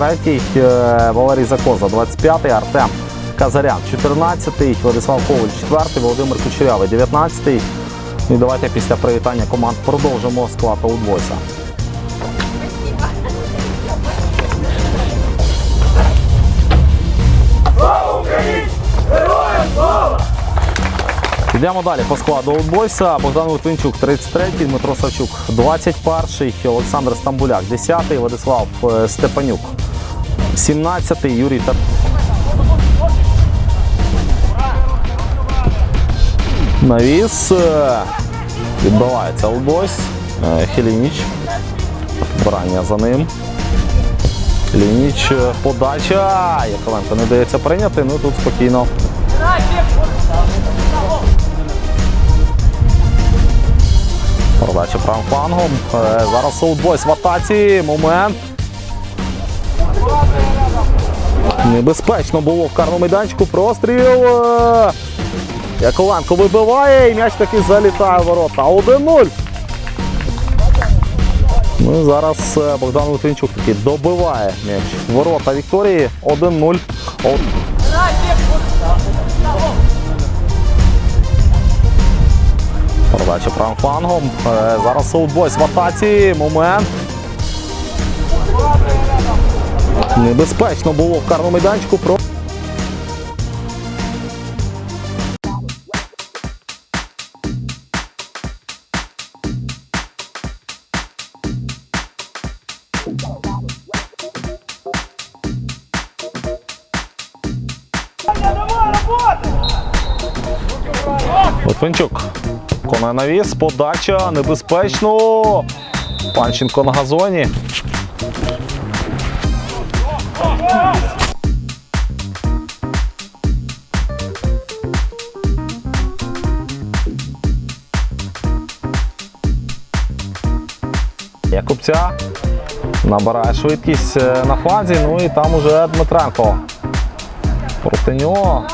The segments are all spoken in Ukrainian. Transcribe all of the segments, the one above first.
23-й е, Валерій Закоза, 25-й Артем Казарян, 14-й Владислав Коваль, 4-й Володимир Кучерявий, 19-й. І давайте після привітання команд продовжимо склад Олдбойса. Йдемо далі по складу Олдбойса. Богдан Литвинчук, 33-й, Дмитро Савчук, 21-й, Олександр Стамбуляк, 10-й, Владислав е, Степанюк, 17-й, Юрій Тар... Навіс. е, Відбивається Олдбойс. Е, Хелініч. Брання за ним. Хелініч. е, Подача. Яковенко не дається прийняти. Ну тут спокійно. Передача правим флангом. Зараз Олдбойс в атаці. Момент. Небезпечно було в карному майданчику. Простріл. Яковенко вибиває і м'яч таки залітає в ворота. 1-0. Ну зараз е, Богдан Литвинчук таки добиває м'яч. Ворота Вікторії 1-0. Ол- Передача правим флангом. Е, Зараз Солдбойс в атаці. Момент. Небезпечно було в карному майданчику. Про... Литвинчук. Навіс, подача, небезпечно. Панченко на газоні. Якубця набирає швидкість е, на фланзі, ну і там уже Дмитренко. Проти нього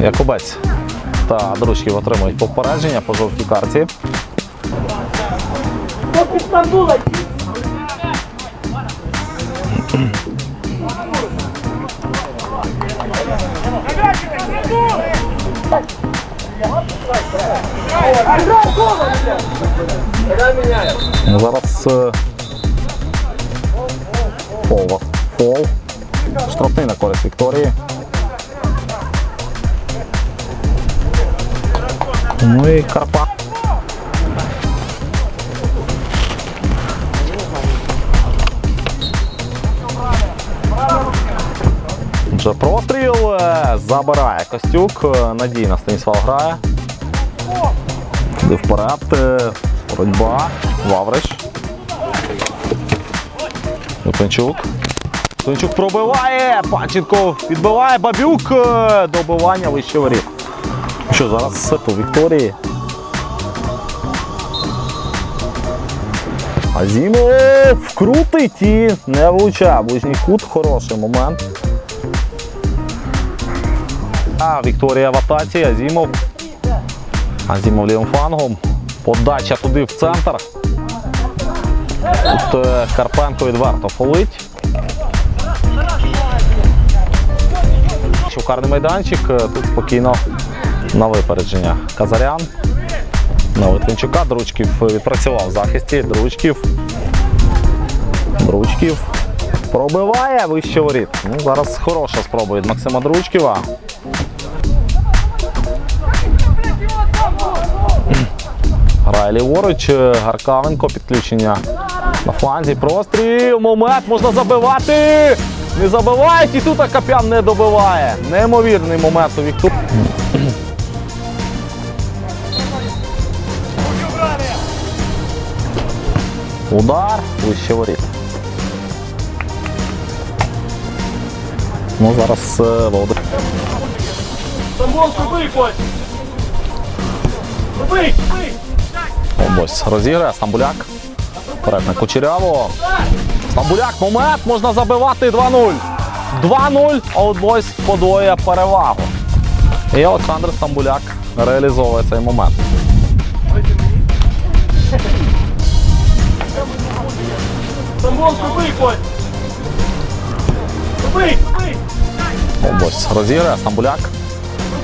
Якубець та дружків отримують попередження по жовтій карті. Зараз е, фол. Фол. Штрафний на користь Вікторії. Ну і Карпа. Простріл е, забирає Костюк. е, Надійно Станіслав грає. Іде вперед. е, Боротьба. Вавриш. Липенчук. Липенчук пробиває. Панченко відбиває. Бабюк. Добивання вище воріт. Що зараз по Вікторії? Азімов крутить і не влучає. Ближній кут, хороший момент. А, Вікторія в атаці, Азімов. Азімов лівим флангом. Подача туди в центр. Тут е, Карпенко відверто фолить. Шукарний майданчик. е, Тут спокійно на випередження. Казарян. На Литвинчука. Дручків відпрацював в захисті. Дручків. Дручків. Пробиває вище воріт. Ну, зараз хороша спроба від Максима Дручківа. Ліворуч. е, Гаркавенко. Підключення на фланзі. Простріл. Момент. Можна забивати. Не забивають і тут Акапян не добиває. Неймовірний момент у Віктор. Удар, вище воріт. Ну, зараз Володимир. Самонку виходь! Бий! Бий! Ось розіграє Стамбуляк. Вперед на Кучеряво. Стамбуляк, момент, можна забивати 2-0. 2-0, Олдбойс подвоює перевагу. І Олександр Стамбуляк реалізовує цей момент. Самбон, шибий, Коль. Шибий, шибий. Ось розіграє Стамбуляк.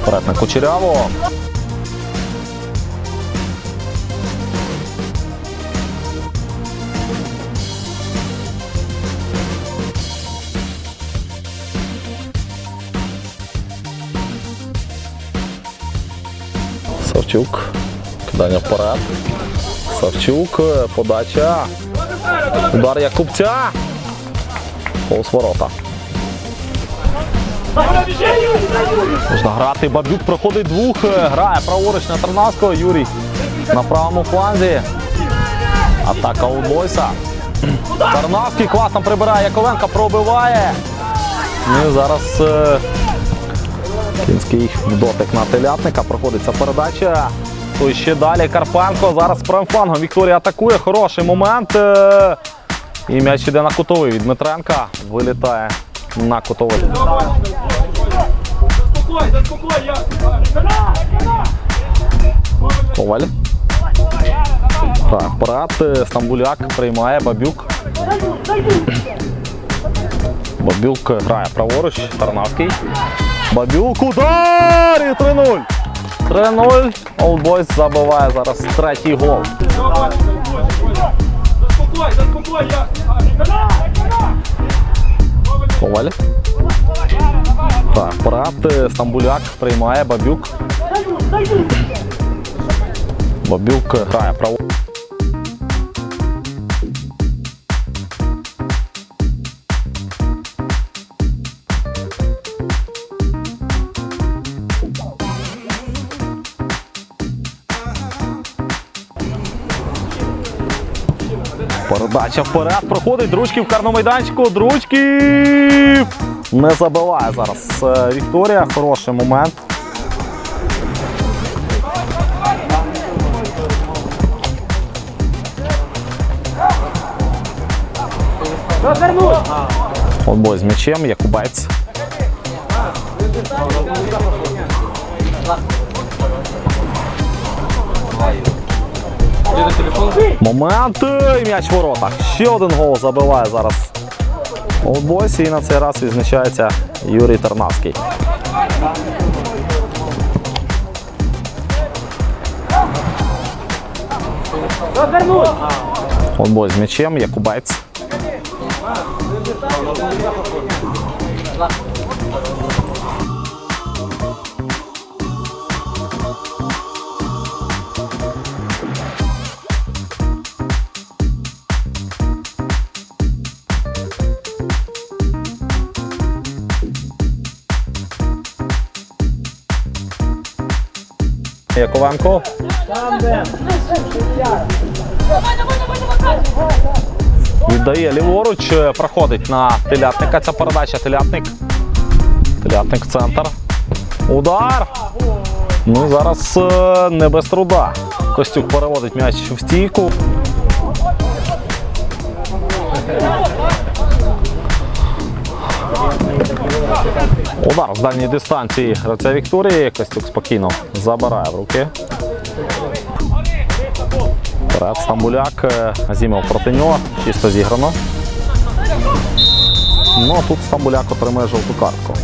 Вперед на Кучеряву. Савчук. Кидання вперед. Савчук. Подача. Удар Якубця. Повз ворота. Можна грати. Бабюк проходить двох. Грає праворуч на Тарнавського. Юрій на правому фланзі. Атака у Бойса. Тарнавський класно прибирає. Яковенка пробиває. Ну і зараз е, кінський дотик на телятника. Проходиться передача. То ще далі Карпенко. Зараз правим. Вікторія атакує. Хороший момент. е, І м'яч іде на кутовий від Дмитренка. Вилітає на кутовий. Коваль. Так, вперед. е, Стамбуляк приймає Бабюк. Бабюк грає праворуч. Тарнавський. Бабюк удар! І 3-0. 3-0. Олдбойс забиває зараз третій гол. Коваль. Так, е, Стамбуляк приймає Бабюк. Бабюк грає праворуч. Передача вперед. Проходить Дручків в карному майданчику. Дручків! Не забиває зараз. е, Вікторія. Хороший момент. Отбой з м'ячем, Якубець. І м'яч в воротах. Ще один гол забиває зараз. Олдбойс і на цей раз відзначається Юрій Тарнавський. Олдбой з м'ячем, Якубець. Яковенко. Віддає ліворуч, е, проходить на телятника. Ця передача телятник. Телятник в центр. Удар. Ну зараз е, не без труда. Костюк переводить м'яч в стійку. Удар з дальньої дистанції гравця Вікторії. Костюк спокійно забирає в руки. Вперед Стамбуляк. е, Азімов проти нього. Чисто зіграно. Ну, тут Стамбуляк отримає жовту картку.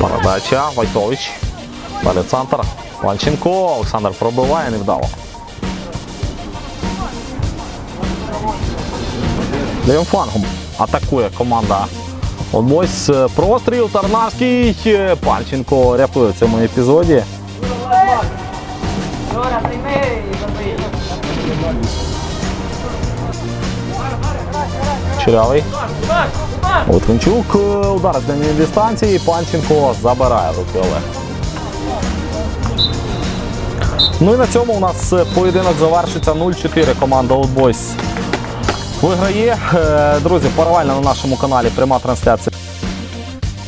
Передача, Вайтович. Далі центр. Ванченко. Олександр пробиває, невдало. Лівим флангом атакує команда. Ось е, простріл Тарнавський. Е, Панченко рятує в цьому епізоді. Чурявий. Литвинчук. е, Удар з дальньої дистанції. Панченко забирає руки Олег. Ну і на цьому у нас е, поєдинок завершиться 0-4. Команда Old Boys виграє. Е, Друзі, паралельно на нашому каналі пряма трансляція.